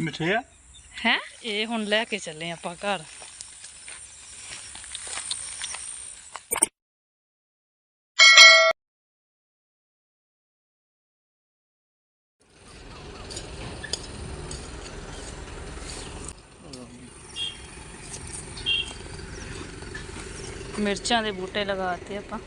ਮਿੱਠੇ ਆ? ਹੈ? ਇਹ ਹੁਣ ਲੈ ਕੇ ਚੱਲੇ ਆਪਾਂ ਘਰ। ਮਿਰਚਾਂ ਦੇ ਬੂਟੇ ਲਗਾਤੇ ਆਪਾਂ।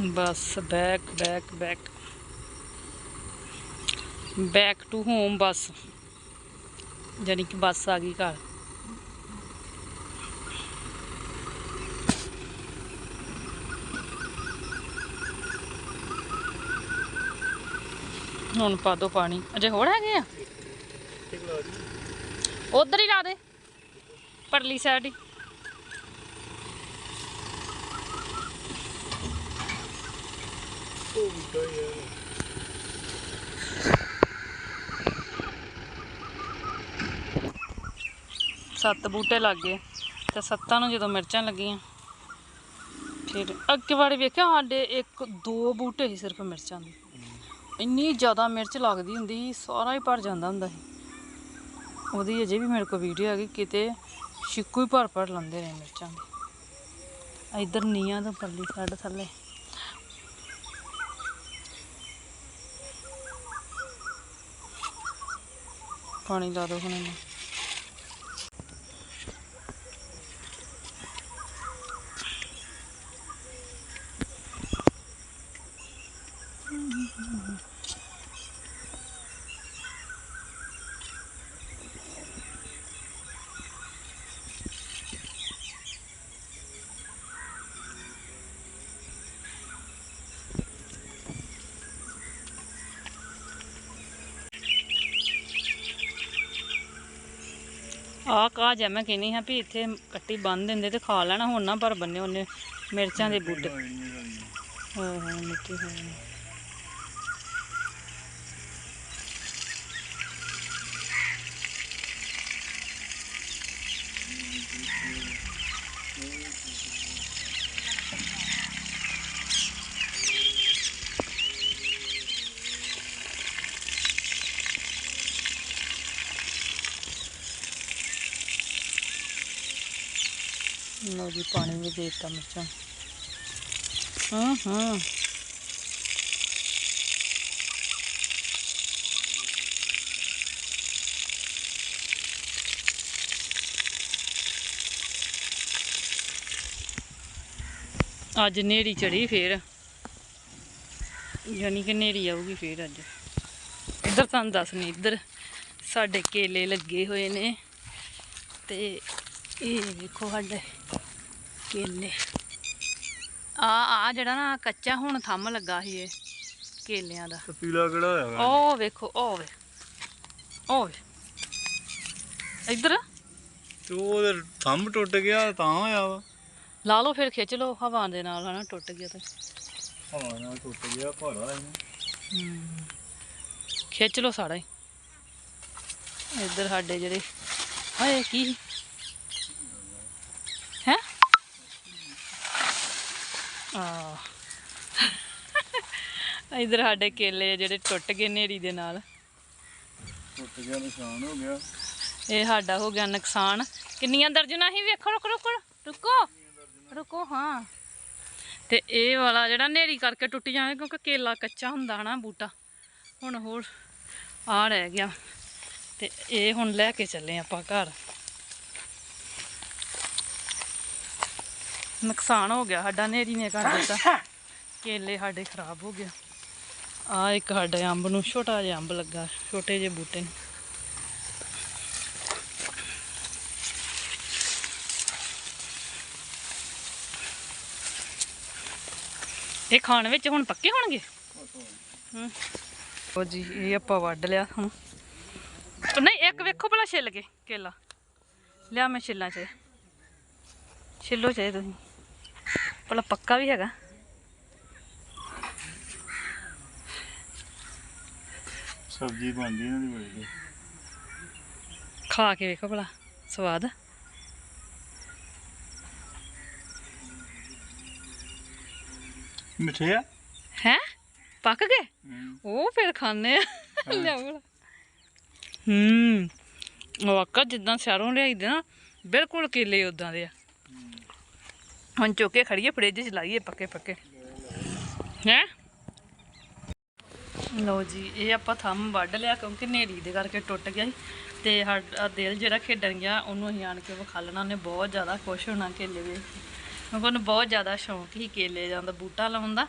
ਬਸ back back back back to home ਬਸ। ਜਾਨੀ ਕਿ ਬੱਸ ਆ ਗਈ ਘਰ। ਹੁਣ ਪਾ ਦੋ ਪਾਣੀ। ਅਜੇ ਹੋਰ ਹੈਗੇ ਆ? ਉਧਰ ਹੀ ਲਾ ਦੇ। ਪਰਲੀ ਸਾਈਡ ਹੀ। ਉਹ ਯਾਰ ਸੱਤ ਬੂਟੇ ਲੱਗ ਗਏ ਤੇ ਸੱਤਾਂ ਨੂੰ ਜਦੋਂ ਮਿਰਚਾਂ ਲੱਗੀਆਂ, ਫਿਰ ਅੱਗੇ ਵਾਲੇ ਵੇਖਿਆ ਸਾਡੇ ਇੱਕ ਦੋ ਬੂਟੇ ਸੀ ਸਿਰਫ ਮਿਰਚਾਂ ਦੇ। ਇੰਨੀ ਜ਼ਿਆਦਾ ਮਿਰਚ ਲੱਗਦੀ ਹੁੰਦੀ ਸੀ, ਸਾਰਾ ਹੀ ਭਰ ਜਾਂਦਾ ਹੁੰਦਾ ਸੀ। ਉਹਦੀ ਅਜੇ ਵੀ ਮੇਰੇ ਕੋਲ ਵੀਡੀਓ ਹੈਗੀ, ਕਿਤੇ ਛਿੱਕੂ ਹੀ ਭਰ ਭਰ ਲੰਦੇ ਨੇ ਮਿਰਚਾਂ ਦੇ। ਇੱਧਰ ਨੀਆਂ ਤੋਂ ਪਰਲੀ ਸਾਈਡ ਥੱਲੇ। ਪਾਣੀ ਲਾ ਦੋ ਹੁਣ ਇਹਨੂੰ ਆ ਕਾ ਜਾ ਮੈਂ ਕਹਿੰਦੀ ਹਾਂ ਵੀ ਇੱਥੇ ਕੱਟੀ ਬੰਨ ਦਿੰਦੇ ਤੇ ਖਾ ਲੈਣਾ ਹੁਣ ਨਾ ਪਰ ਬੰਨੇ ਉਹਨੇ ਮਿਰਚਾਂ ਦੇ ਬੂਟੇ। ਹਾਂ ਹਾਂ ਮਿੱਟੀ ਹਾਂ ਲਓ ਜੀ, ਪਾਣੀ ਵੀ ਦੇ ਦਿੱਤਾ ਮਿਰਚਾਂ। ਹਾਂ ਹਾਂ। ਅੱਜ ਨੇਰੀ ਚੜੀ ਫੇਰ। ਯਾਨੀ ਕਿ ਨੇਰੀ ਆਊਗੀ ਫੇਰ ਅੱਜ। ਇੱਧਰ ਤੁਹਾਨੂੰ ਦੱਸਣੀ ਇੱਧਰ ਸਾਡੇ ਕੇਲੇ ਲੱਗੇ ਹੋਏ ਨੇ। ਤੇ ਇਹ ਵੇਖੋ ਸਾਡੇ ਕੇਲੇ। ਆ ਆ ਜਿਹੜਾ ਨਾ ਕੱਚਾ ਹੁਣ ਥੰਮ ਲੱਗਾ ਸੀ ਇਹ ਕੇਲਿਆਂ ਦਾ। ਤੇ ਪੀਲਾ ਕਿਹੜਾ ਹੋਇਆ ਉਹ ਵੇਖੋ ਉਹ ਵੇ ਉਹ ਵੇ। ਇੱਧਰ? ਤੇ ਉਹਦੇ ਥੰਮ ਟੁੱਟ ਗਿਆ ਤਾਂ ਹੋਇਆ ਵਾ। ਲਾ ਲਓ ਫਿਰ ਖਿੱਚ ਲਓ ਹਵਾ ਦੇ ਨਾਲ ਹਨਾ ਟੁੱਟ ਗਿਆ ਤੇ। ਹਵਾ ਨਾਲ ਟੁੱਟ ਗਿਆ ਭਾਰਾ ਇਹਨੂੰ। ਖਿੱਚ ਲਓ ਸਾਰਾ ਹੀ। ਇੱਧਰ ਸਾਡੇ ਜਿਹੜੇ ਹਾਏ ਕੀ ਹੈ ਆ ਇੱਧਰ ਸਾਡੇ ਕੇਲੇ ਜਿਹੜੇ ਟੁੱਟ ਗਏ ਨੇਰੀ ਦੇ ਨਾਲ। ਟੁੱਟ ਗਿਆ ਨਿਸ਼ਾਨ ਹੋ ਗਿਆ। ਇਹ ਸਾਡਾ ਹੋ ਗਿਆ ਨੁਕਸਾਨ। ਕਿੰਨੀਆਂ ਦਰਜਨਾਂ ਹੀ ਵੇਖੋ ਰੁਕੋ ਰੁਕੋ ਰੁਕੋ। ਰੁਕੋ ਹਾਂ। ਤੇ ਇਹ ਵਾਲਾ ਜਿਹੜਾ ਨੇਰੀ ਕਰਕੇ ਟੁੱਟ ਜਾਣਾ ਕਿਉਂਕਿ ਕੇਲਾ ਕੱਚਾ ਹੁੰਦਾ ਹਨਾ ਬੂਟਾ। ਹੁਣ ਹੋਰ ਆ ਰਹਿ ਗਿਆ। ਤੇ ਇਹ ਹੁਣ ਲੈ ਕੇ ਚੱਲੇ ਆਪਾਂ ਘਰ। ਨੁਕਸਾਨ ਹੋ ਗਿਆ ਸਾਡਾ ਨੇਰੀ ਨੇ ਕਰ ਦਿੱਤਾ। ਕੇਲੇ ਸਾਡੇ ਖਰਾਬ ਹੋ ਗਿਆ ਆ ਇੱਕ ਸਾਡੇ ਅੰਬ ਨੂੰ ਛੋਟਾ ਜਿਹਾ ਅੰਬ ਲੱਗਾ, ਛੋਟੇ ਜਿਹੇ ਬੂਟੇ ਨੂੰ। ਇਹ ਖਾਣ ਵਿੱਚ ਹੁਣ ਪੱਕੇ ਹੋਣਗੇ? ਉਹ ਜੀ, ਇਹ ਆਪਾਂ ਵੱਢ ਲਿਆ ਹੁਣ। ਨਹੀਂ, ਇੱਕ ਵੇਖੋ ਭਲਾ ਛਿੱਲ ਕੇ, ਕੇਲਾ। ਲਿਆ ਮੈਂ ਛਿੱਲਾਂ ਚ। ਛਿੱਲੋ ਚਾਹੇ ਤੁਸੀਂ। ਭਲਾ ਪੱਕਾ ਵੀ ਹੈਗਾ। ਸਬਜ਼ੀ ਬਣਦੀ ਇਹਨਾਂ ਦੀ ਬੜੀ ਖਾ ਕੇ ਵੇਖੋ ਭਲਾ ਸਵਾਦ? ਮਿੱਠੇ ਆ? ਹੈਂ? ਪੱਕ ਗਏ। ਉਹ ਫਿਰ ਖਾਣੇ ਆ। ਲਿਆਓ ਭਲਾ। ਹੂੰ। ਵਾਕਾ ਜਿੱਦਾਂ ਸ਼ਹਿਰੋਂ ਲਿਆਈਦੇ ਨਾ ਬਿਲਕੁਲ ਕੇਲੇ ਉਦਾਂ ਦੇ ਆ। ਹੁਣ ਚੁੱਕ ਕੇ ਖੜੀਏ ਫ੍ਰਿਜ 'ਚ ਲਾਈਏ ਪੱਕੇ ਪੱਕੇ ਹੈ? ਲਓ ਜੀ, ਇਹ ਆਪਾਂ ਥੰਮ ਵੱਢ ਲਿਆ ਕਿਉਂਕਿ ਨੇਰੀ ਦੇ ਕਰਕੇ ਟੁੱਟ ਗਿਆ ਸੀ ਤੇ ਸਾਡਾ ਦਿਲ ਜਿਹੜਾ ਖੇਡਣ ਗਿਆ, ਉਹਨੂੰ ਅਸੀਂ ਆਣ ਕੇ ਵਿਖਾ ਲੈਣਾ। ਉਹਨੇ ਬਹੁਤ ਜ਼ਿਆਦਾ ਖੁਸ਼ ਹੋਣਾ ਕੇਲੇ ਵੇਖ ਕੇ। ਕਿਉਂਕਿ ਉਹਨੂੰ ਬਹੁਤ ਜ਼ਿਆਦਾ ਸ਼ੌਂਕ ਸੀ ਕੇਲੇ ਜਾਂਦਾ ਬੂਟਾ ਲਾਉਣ ਦਾ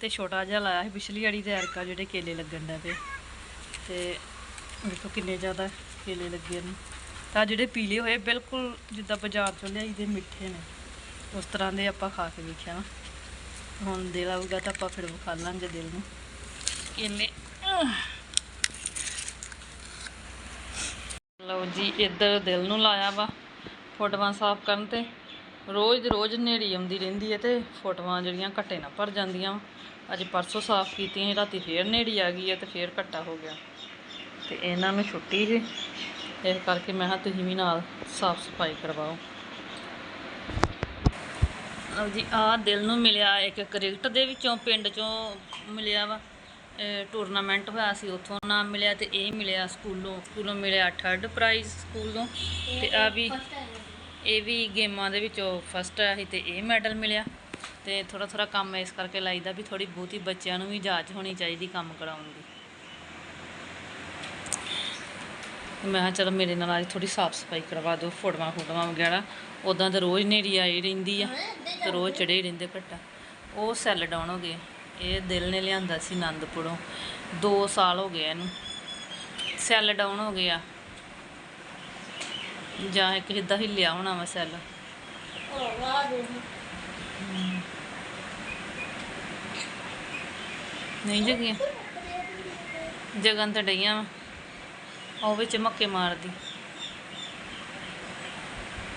ਤੇ ਛੋਟਾ ਜਿਹਾ ਲਾਇਆ ਸੀ ਪਿਛਲੀ ਵਾਰੀ ਤੇ ਐਰਕਾ ਜਿਹੜੇ ਕੇਲੇ ਲੱਗਣ ਦਾ ਪਏ। ਤੇ ਵੇਖੋ ਕਿੰਨੇ ਜ਼ਿਆਦਾ ਕੇਲੇ ਲੱਗੇ ਨੇ। ਤਾਂ ਜਿਹੜੇ ਪੀਲੇ ਹੋਏ, ਬਿਲਕੁਲ ਜਿੱਦਾਂ ਬਾਜ਼ਾਰ ਚੋਂ ਲਿਆਈ ਦੇ ਮਿੱਠੇ ਨੇ। ਉਸ ਤਰ੍ਹਾਂ ਦੇ ਆਪਾਂ ਖਾ ਕੇ ਵੇਖਿਆ ਹੁਣ ਦਿਲ ਆਊਗਾ ਤਾਂ ਆਪਾਂ ਫਿਰ ਵਿਖਾ ਲਾਂਗੇ ਦਿਲ ਨੂੰ। ਕਿੰਨੇ? ਲਓ ਜੀ, ਇੱਧਰ ਦਿਲ ਨੂੰ ਲਾਇਆ ਵਾ ਫੋਟੋਆਂ ਸਾਫ਼ ਕਰਨ ਤੇ। ਰੋਜ਼ ਰੋਜ਼ ਨੇੜੀ ਆਉਂਦੀ ਰਹਿੰਦੀ ਹੈ ਤੇ ਫੋਟੋਆਂ ਜਿਹੜੀਆਂ ਘੱਟੇ ਨਾ ਭਰ ਜਾਂਦੀਆਂ ਵਾ। ਅੱਜ ਪਰਸੋਂ ਸਾਫ਼ ਕੀਤੀਆਂ ਰਾਤੀ ਫੇਰ ਨੇੜੀ ਆ ਗਈ ਹੈ ਤੇ ਫੇਰ ਘੱਟਾ ਹੋ ਗਿਆ। ਤੇ ਇਹਨਾਂ ਨੂੰ ਛੁੱਟੀ ਸੀ। ਇਸ ਕਰਕੇ ਮੈਂ ਹਾਂ ਤੁਸੀਂ ਵੀ ਨਾਲ ਸਾਫ਼ ਸਫ਼ਾਈ ਕਰਵਾਓ। ਲਓ ਜੀ ਆ ਦਿਲ ਨੂੰ ਮਿਲਿਆ, ਇੱਕ ਕ੍ਰਿਕਟ ਦੇ ਵਿੱਚੋਂ, ਪਿੰਡ ਚੋਂ ਮਿਲਿਆ ਵਾ। ਟੂਰਨਾਮੈਂਟ ਹੋਇਆ ਸੀ, ਉੱਥੋਂ ਨਾਮ ਮਿਲਿਆ ਤੇ ਇਹ ਮਿਲਿਆ ਸਕੂਲੋਂ ਸਕੂਲੋਂ ਮਿਲਿਆ ਥਰਡ ਪ੍ਰਾਈਜ਼ ਸਕੂਲੋਂ ਤੇ। ਆ ਵੀ, ਇਹ ਵੀ ਗੇਮਾਂ ਦੇ ਵਿੱਚੋਂ ਫਸਟ ਆਇਆ ਸੀ ਤੇ ਇਹ ਮੈਡਲ ਮਿਲਿਆ। ਤੇ ਥੋੜਾ ਥੋੜਾ ਕੰਮ ਇਸ ਕਰਕੇ ਲਾਈਦਾ ਵੀ ਥੋੜੀ ਬਹੁਤੀ ਬੱਚਿਆਂ ਨੂੰ ਵੀ ਜਾਚ ਹੋਣੀ ਚਾਹੀਦੀ ਕੰਮ ਕਰਾਉਣ ਦੀ। ਮੈਂ ਕਿਹਾ ਚਲੋ ਮੇਰੇ ਨਾਲ ਅੱਜ ਥੋੜੀ ਸਾਫ਼ ਸਫ਼ਾਈ ਕਰਵਾ ਦਿਓ, ਫੋਟੋਆਂ ਫੋਟੋਆਂ ਵਗੈਰਾ। ਉਦਾਂ ਤਾਂ ਰੋਜ਼ ਨੇਰੀ ਆਈ ਰਹਿੰਦੀ ਆ ਤੇ ਰੋਜ਼ ਚੜੇ ਹੀ ਰਹਿੰਦੇ ਘੱਟਾ। ਉਹ ਸੈੱਲ ਡਾਊਨ ਹੋ ਗਏ। ਇਹ ਦਿਲ ਨੇ ਲਿਆਂਦਾ ਸੀ ਆਨੰਦਪੁਰੋਂ 2 ਸਾਲ ਹੋ ਗਏ ਇਹਨੂੰ। ਸੈੱਲ ਡਾਊਨ ਹੋ ਗਿਆ। ਜਾਂ ਇੱਕ ਜਿੱਦਾਂ ਹਿੱਲਿਆ ਹੋਣਾ ਵਾ ਸੈੱਲ। ਨਹੀਂ ਜਗੀਆਂ। ਜਗਨ ਤਾਂ ਡਈਆਂ ਵਾ। ਉਹ ਵਿੱਚ ਮੱਕੇ ਮਾਰਦੀ।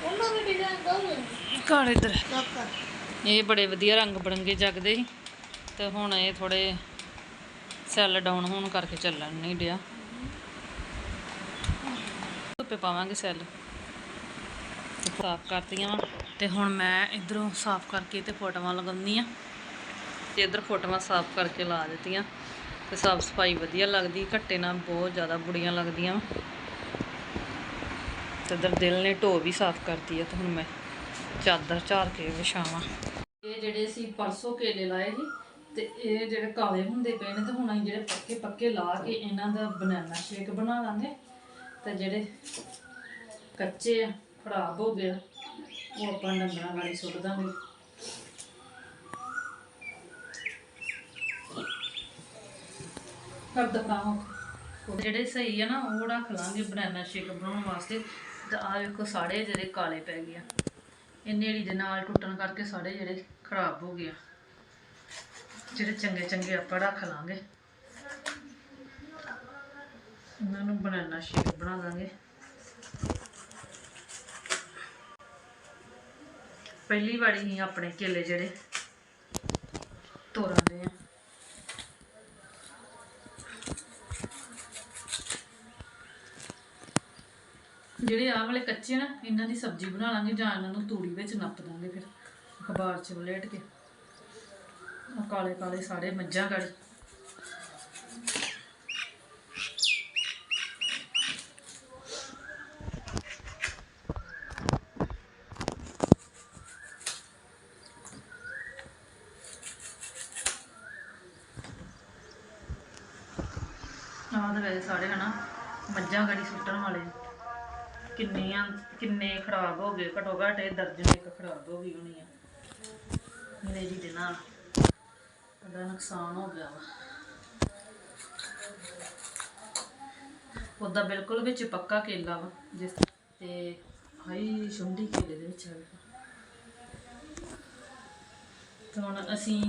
ਉਹਨਾਂ ਦੇ ਡਿਜ਼ਾਈਨ ਦੋ ਘਰ ਇੱਧਰ। ਇਹ ਬੜੇ ਵਧੀਆ ਰੰਗ ਬਰੰਗੇ ਜਗਦੇ ਸੀ। ਤੇ ਹੁਣ ਇਹ ਥੋੜੇ ਸੈੱਲ ਡਾਊਨ ਹੋਣ ਕਰਕੇ ਚੱਲਣ ਨਹੀਂ ਡਿਆ। ਧੁੱਪੇ ਪਾਵਾਂਗੇ ਸੈੱਲ। ਸਾਫ਼ ਕਰਤੀਆਂ ਵਾ। ਤੇ ਹੁਣ ਮੈਂ ਇਧਰੋਂ ਸਾਫ਼ ਕਰਕੇ ਤੇ ਫੋਟੋਆਂ ਲਗਾਉਂਦੀ ਆ। ਤੇ ਇਧਰ ਫੋਟੋਆਂ ਸਾਫ਼ ਕਰਕੇ ਲਾ ਦਿੱਤੀਆਂ। ਤੇ ਸਾਫ਼ ਸਫ਼ਾਈ ਵਧੀਆ ਲੱਗਦੀ, ਘੱਟੇ ਨਾਲ ਬਹੁਤ ਜ਼ਿਆਦਾ ਬੁੜੀਆਂ ਲੱਗਦੀਆਂ ਵਾ। ਤੇ ਇਧਰ ਦਿਲ ਨੇ ਢੋ ਵੀ ਸਾਫ਼ ਕਰਤੀ ਆ ਤੇ ਹੁਣ ਮੈਂ ਚਾਦਰ ਝਾਰ ਕੇ ਵਿਛਾਵਾਂ। ਇਹ ਜਿਹੜੇ ਸੀ ਪਰਸੋਂ ਕੇਲੇ ਲਾਏ ਸੀ ਤੇ ਇਹ ਜਿਹੜੇ ਕਾਲੇ ਹੁੰਦੇ ਪਏ ਨੇ ਤੇ ਹੁਣ ਅਸੀਂ ਜਿਹੜੇ ਪੱਕੇ ਪੱਕੇ ਲਾ ਕੇ ਇਹਨਾਂ ਦਾ ਬਨਾਨਾ ਸ਼ੇਕ ਬਣਾ ਲਾਂਗੇ। ਤੇ ਜਿਹੜੇ ਕੱਚੇ ਆ ਖਰਾਬ ਹੋ ਗਏ ਆ, ਉਹ ਆਪਾਂ ਡੰਗਰਾਂ ਨਾਲ ਸੁੱਟ ਦਾਂਗੇ। ਕਰ ਦਕਾਉਂ ਜਿਹੜੇ ਸਹੀ ਆ ਨਾ ਉਹ ਰੱਖ ਲਾਂਗੇ ਬਨਾਨਾ ਸ਼ੇਕ ਬਣਾਉਣ ਵਾਸਤੇ। ਤੇ ਆ ਵੇਖੋ ਸਾੜੇ ਜਿਹੜੇ ਕਾਲੇ ਪੈ ਗਏ ਆ। ਇਹ ਨੇੜੀ ਦੇ ਨਾਲ ਟੁੱਟਣ ਕਰਕੇ ਸਾਰੇ ਜਿਹੜੇ ਖਰਾਬ ਹੋ ਗਏ ਆ। ਜਿਹੜੇ ਚੰਗੇ ਚੰਗੇ ਆਪਾਂ ਰੱਖ ਲਾਂਗੇ। ਉਹਨਾਂ ਨੂੰ ਬਨਾਨਾ ਸ਼ੇਕ ਬਣਾ ਦਾਂਗੇ ਪਹਿਲੀ ਵਾਰੀ ਹੀ ਆਪਣੇ ਕੇਲੇ ਜਿਹੜੇ ਤੋੜਾਂ ਦੇ ਆ। ਜਿਹੜੇ ਆਹ ਵਾਲੇ ਕੱਚੇ ਨਾ, ਇਹਨਾਂ ਦੀ ਸਬਜ਼ੀ ਬਣਾ ਲਾਂਗੇ ਜਾਂ ਇਹਨਾਂ ਨੂੰ ਤੂੜੀ ਵਿੱਚ ਨੱਪ ਦਾਂਗੇ ਫਿਰ, ਅਖਬਾਰ 'ਚ ਵਲੇਟ ਕੇ। ਕਾਲੇ ਕਾਲੇ ਸਾਰੇ ਮੱਝਾਂ ਗਾੜੀ। ਆਹ ਤਾਂ ਵੈਸੇ ਸਾਰੇ ਹਨਾ ਮੱਝਾਂ ਗਾੜੀ ਸੁੱਟਣ ਵਾਲੇ ਕਿੰਨੀਆਂ, ਕਿੰਨੇ ਖਰਾਬ ਹੋ ਗਏ। ਘਟੋ ਘੱਟ ਇਹ ਦਰਜਨ ਇੱਕ ਖਰਾਬ ਹੋ ਗਈ ਹੋਣੀ ਆ। ਮੇਰੀ ਦੇ ਨਾਲ ਬੜਾ ਨੁਕਸਾਨ ਹੋ ਗਿਆ ਵਾ। ਉਹਦਾ ਬਿਲਕੁਲ ਵਿੱਚ ਪੱਕਾ ਕੇਲਾ ਵਾ, ਜਿਸ ਤੇ ਹਾਈ ਸ਼ੁੰਡੀ ਕੇਲੇ ਦੇ ਵਿੱਚ ਆ ਹੁਣ ਅਸੀਂ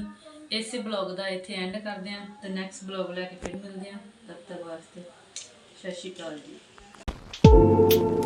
ਇਸੇ ਬਲੌਗ ਦਾ ਇੱਥੇ ਐਂਡ ਕਰਦੇ ਹਾਂ ਤੇ ਨੈਕਸਟ ਬਲੌਗ ਲੈ ਕੇ ਫਿਰ ਮਿਲਦੇ ਹਾਂ। ਤਦ ਤੱਕ ਵਾਸਤੇ ਸਤਿ ਸ਼੍ਰੀ ਅਕਾਲ ਜੀ।